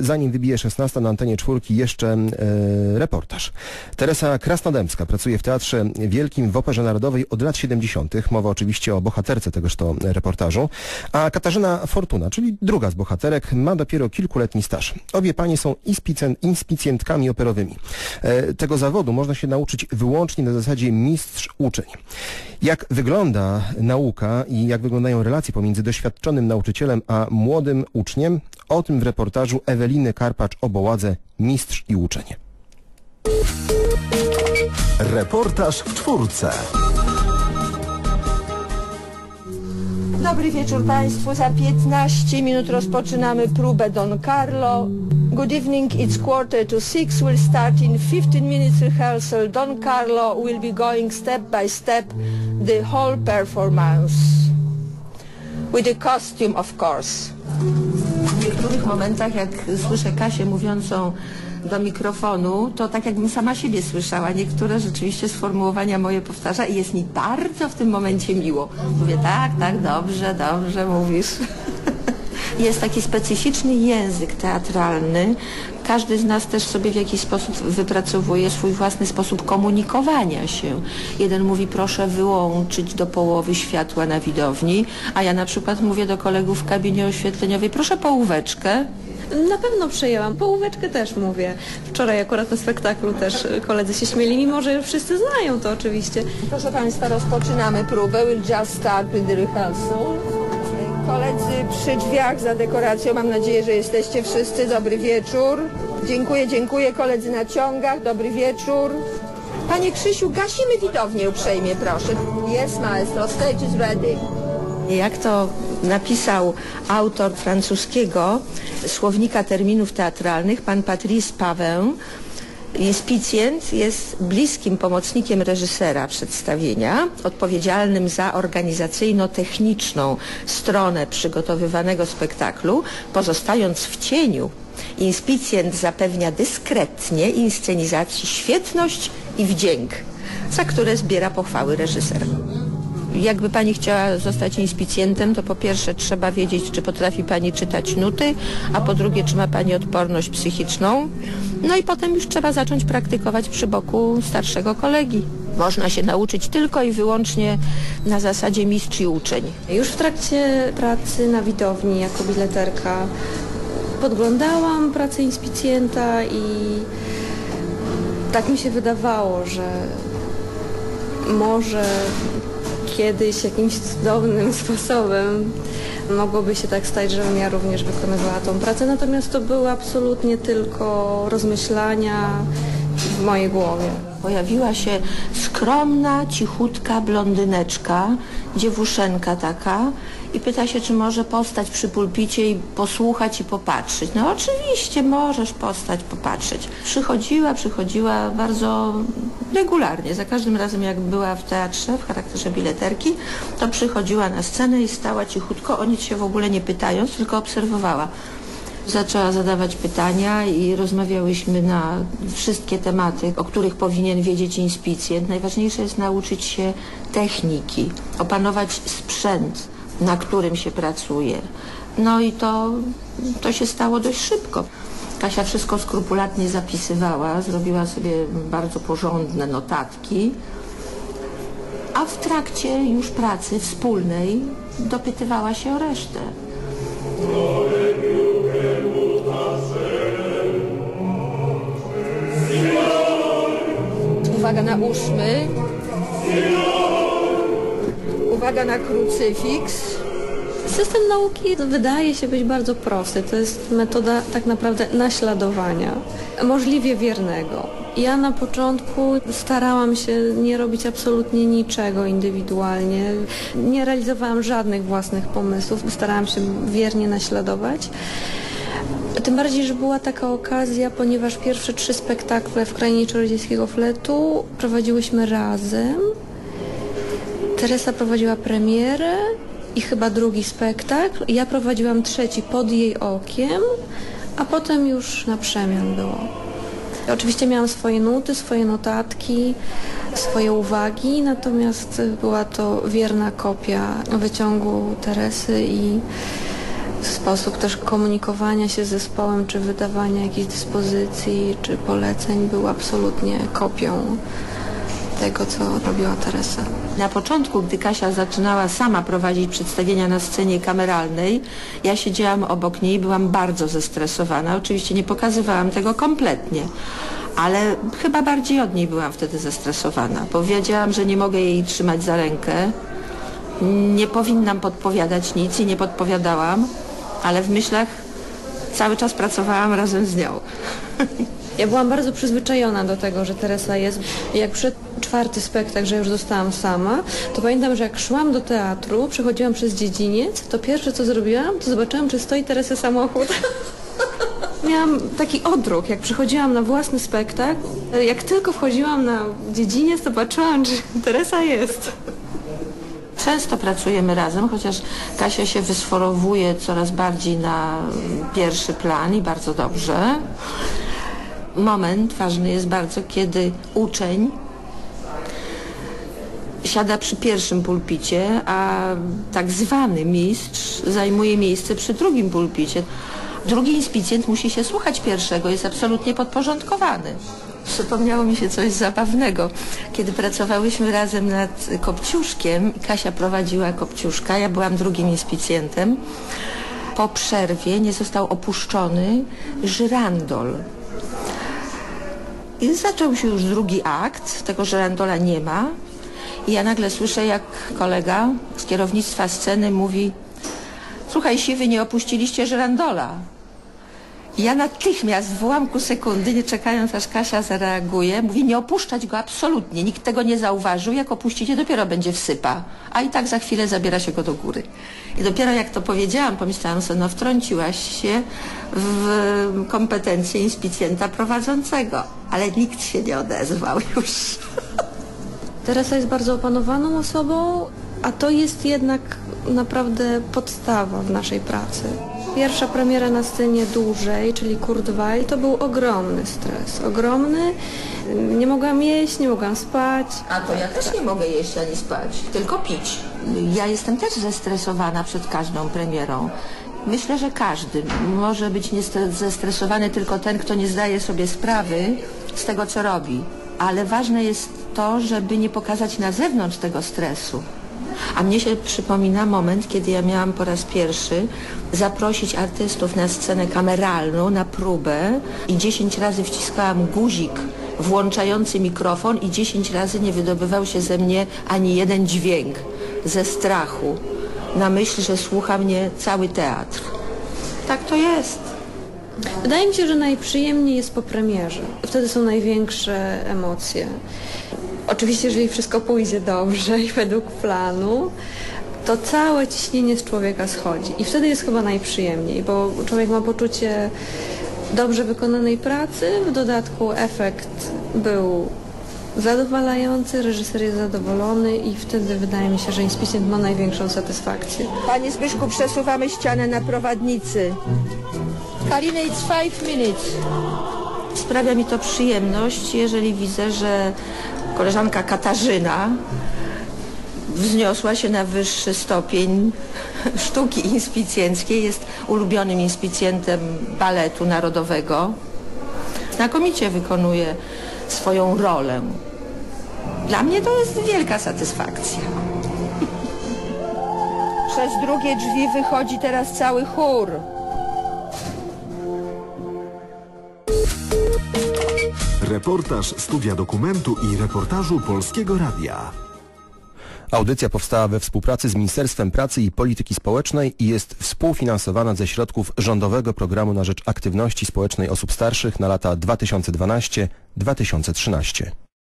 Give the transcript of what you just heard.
Zanim wybije 16 na antenie czwórki jeszcze e, reportaż. Teresa Krasnodębska pracuje w Teatrze Wielkim w Operze Narodowej od lat 70. Mowa oczywiście o bohaterce tegoż to reportażu. A Katarzyna Fortuna, czyli druga z bohaterek, ma dopiero kilkuletni staż. Obie panie są inspicjent, inspicjentkami operowymi. E, tego zawodu można się nauczyć wyłącznie na zasadzie mistrz-uczeń. Jak wygląda nauka i jak wyglądają relacje pomiędzy doświadczonym nauczycielem a młodym uczniem? O tym w reportażu Eweliny Karpacz-Oboładze Mistrz i uczeń. Reportaż w czwórce. Dobry wieczór Państwu. Za 15 minut rozpoczynamy próbę Don Carlo. Good evening, it's quarter to six. We'll start in 15 minutes rehearsal. Don Carlo will be going step by step the whole performance. With a costume, of course. W niektórych momentach, jak słyszę Kasię mówiącą do mikrofonu, to tak jakbym sama siebie słyszała. Niektóre rzeczywiście sformułowania moje powtarza i jest mi bardzo w tym momencie miło. Mówię, tak, tak, dobrze, dobrze mówisz. Jest taki specyficzny język teatralny. Każdy z nas też sobie w jakiś sposób wypracowuje swój własny sposób komunikowania się. Jeden mówi proszę wyłączyć do połowy światła na widowni, a ja na przykład mówię do kolegów w kabinie oświetleniowej proszę połóweczkę. Na pewno przejęłam. Połóweczkę też mówię. Wczoraj akurat na spektaklu też koledzy się śmieli, mimo że wszyscy znają to oczywiście. Proszę Państwa, rozpoczynamy próbę. We'll just start with the rehearsal. Koledzy przy drzwiach za dekoracją. Mam nadzieję, że jesteście wszyscy. Dobry wieczór. Dziękuję, dziękuję. Koledzy na ciągach. Dobry wieczór. Panie Krzysiu, gasimy widownię uprzejmie, proszę. Yes, maestro. Stage is ready. Jak to napisał autor francuskiego słownika terminów teatralnych, pan Patrice Pavin, Inspicjent jest bliskim pomocnikiem reżysera przedstawienia, odpowiedzialnym za organizacyjno-techniczną stronę przygotowywanego spektaklu, pozostając w cieniu. Inspicjent zapewnia dyskretnie inscenizacji świetność i wdzięk, za które zbiera pochwały reżyser. Jakby Pani chciała zostać inspicjentem, to po pierwsze trzeba wiedzieć, czy potrafi Pani czytać nuty, a po drugie, czy ma Pani odporność psychiczną. No i potem już trzeba zacząć praktykować przy boku starszego kolegi. Można się nauczyć tylko i wyłącznie na zasadzie mistrz i uczeń. Już w trakcie pracy na widowni jako bileterka podglądałam pracę inspicjenta i tak mi się wydawało, że może kiedyś jakimś cudownym sposobem mogłoby się tak stać, żebym ja również wykonywała tą pracę, natomiast to były absolutnie tylko rozmyślania w mojej głowie. Pojawiła się skromna, cichutka blondyneczka, dziewuszenka taka i pyta się, czy może postać przy pulpicie i posłuchać i popatrzeć. No oczywiście możesz postać, popatrzeć. Przychodziła, przychodziła bardzo regularnie. Za każdym razem jak była w teatrze w charakterze bileterki, to przychodziła na scenę i stała cichutko, o nic się w ogóle nie pytając, tylko obserwowała. Zaczęła zadawać pytania i rozmawiałyśmy na wszystkie tematy, o których powinien wiedzieć inspicjent. Najważniejsze jest nauczyć się techniki, opanować sprzęt, na którym się pracuje. No i to, to się stało dość szybko. Kasia wszystko skrupulatnie zapisywała, zrobiła sobie bardzo porządne notatki, a w trakcie już pracy wspólnej dopytywała się o resztę. Uwaga na ósmy. Uwaga na krucyfiks. System nauki wydaje się być bardzo prosty. To jest metoda tak naprawdę naśladowania, możliwie wiernego. Ja na początku starałam się nie robić absolutnie niczego indywidualnie. Nie realizowałam żadnych własnych pomysłów. Starałam się wiernie naśladować. Tym bardziej, że była taka okazja, ponieważ pierwsze trzy spektakle w Krainie Czarodziejskiego Fletu prowadziłyśmy razem. Teresa prowadziła premierę i chyba drugi spektakl. Ja prowadziłam trzeci pod jej okiem, a potem już na przemian było. Oczywiście miałam swoje nuty, swoje notatki, swoje uwagi, natomiast była to wierna kopia wyciągu Teresy i Sposób też komunikowania się z zespołem, czy wydawania jakichś dyspozycji, czy poleceń był absolutnie kopią tego, co robiła Teresa. Na początku, gdy Kasia zaczynała sama prowadzić przedstawienia na scenie kameralnej, ja siedziałam obok niej, byłam bardzo zestresowana. Oczywiście nie pokazywałam tego kompletnie, ale chyba bardziej od niej byłam wtedy zestresowana. Powiedziałam, że nie mogę jej trzymać za rękę, nie powinnam podpowiadać nic i nie podpowiadałam, ale w myślach cały czas pracowałam razem z nią. Ja byłam bardzo przyzwyczajona do tego, że Teresa jest. Jak przed czwarty spektakl, że już zostałam sama, to pamiętam, że jak szłam do teatru, przechodziłam przez dziedziniec, to pierwsze co zrobiłam, to zobaczyłam, czy stoi Teresa samochód. Miałam taki odruch, jak przychodziłam na własny spektakl, jak tylko wchodziłam na dziedziniec, to patrzyłam, czy Teresa jest. Często pracujemy razem, chociaż Kasia się wysforowuje coraz bardziej na pierwszy plan i bardzo dobrze. Moment ważny jest bardzo, kiedy uczeń siada przy pierwszym pulpicie, a tak zwany mistrz zajmuje miejsce przy drugim pulpicie. Drugi inspicjent musi się słuchać pierwszego, jest absolutnie podporządkowany. Przypomniało mi się coś zabawnego. Kiedy pracowałyśmy razem nad Kopciuszkiem, Kasia prowadziła Kopciuszka, ja byłam drugim inspicjentem. Po przerwie nie został opuszczony żyrandol. I zaczął się już drugi akt, tego żyrandola nie ma. I ja nagle słyszę, jak kolega z kierownictwa sceny mówi Słuchaj, siwy, nie opuściliście żyrandola. Ja natychmiast w ułamku sekundy, nie czekając aż Kasia zareaguje, mówię nie opuszczać go absolutnie. Nikt tego nie zauważył. Jak opuścicie, dopiero będzie wsypa. A i tak za chwilę zabiera się go do góry. I dopiero jak to powiedziałam, pomyślałam sobie, no wtrąciłaś się w kompetencje inspicjenta prowadzącego. Ale nikt się nie odezwał już. Teresa jest bardzo opanowaną osobą, a to jest jednak naprawdę podstawa w naszej pracy. Pierwsza premiera na scenie dłużej, czyli Weill, to był ogromny stres. Ogromny. Nie mogłam jeść, nie mogłam spać. A to ja też nie mogę jeść ani spać, tylko pić. Ja jestem też zestresowana przed każdą premierą. Myślę, że każdy może być zestresowany tylko ten, kto nie zdaje sobie sprawy z tego, co robi. Ale ważne jest to, żeby nie pokazać na zewnątrz tego stresu. A mnie się przypomina moment, kiedy ja miałam po raz pierwszy zaprosić artystów na scenę kameralną, na próbę i 10 razy wciskałam guzik włączający mikrofon i 10 razy nie wydobywał się ze mnie ani jeden dźwięk ze strachu, na myśl, że słucha mnie cały teatr. Tak to jest. Wydaje mi się, że najprzyjemniej jest po premierze. Wtedy są największe emocje. Oczywiście, jeżeli wszystko pójdzie dobrze i według planu, to całe ciśnienie z człowieka schodzi. I wtedy jest chyba najprzyjemniej, bo człowiek ma poczucie dobrze wykonanej pracy, w dodatku efekt był zadowalający, reżyser jest zadowolony i wtedy wydaje mi się, że inspicjent ma największą satysfakcję. Panie Zbyszku, przesuwamy ścianę na prowadnicy. Karina, it's five minutes. Sprawia mi to przyjemność, jeżeli widzę, że koleżanka Katarzyna wzniosła się na wyższy stopień sztuki inspicjenckiej, jest ulubionym inspicjentem baletu narodowego. Znakomicie wykonuje swoją rolę. Dla mnie to jest wielka satysfakcja. Przez drugie drzwi wychodzi teraz cały chór. Reportaż Studia Dokumentu i Reportażu Polskiego Radia. Audycja powstała we współpracy z Ministerstwem Pracy i Polityki Społecznej i jest współfinansowana ze środków Rządowego Programu na Rzecz Aktywności Społecznej Osób Starszych na lata 2012-2013.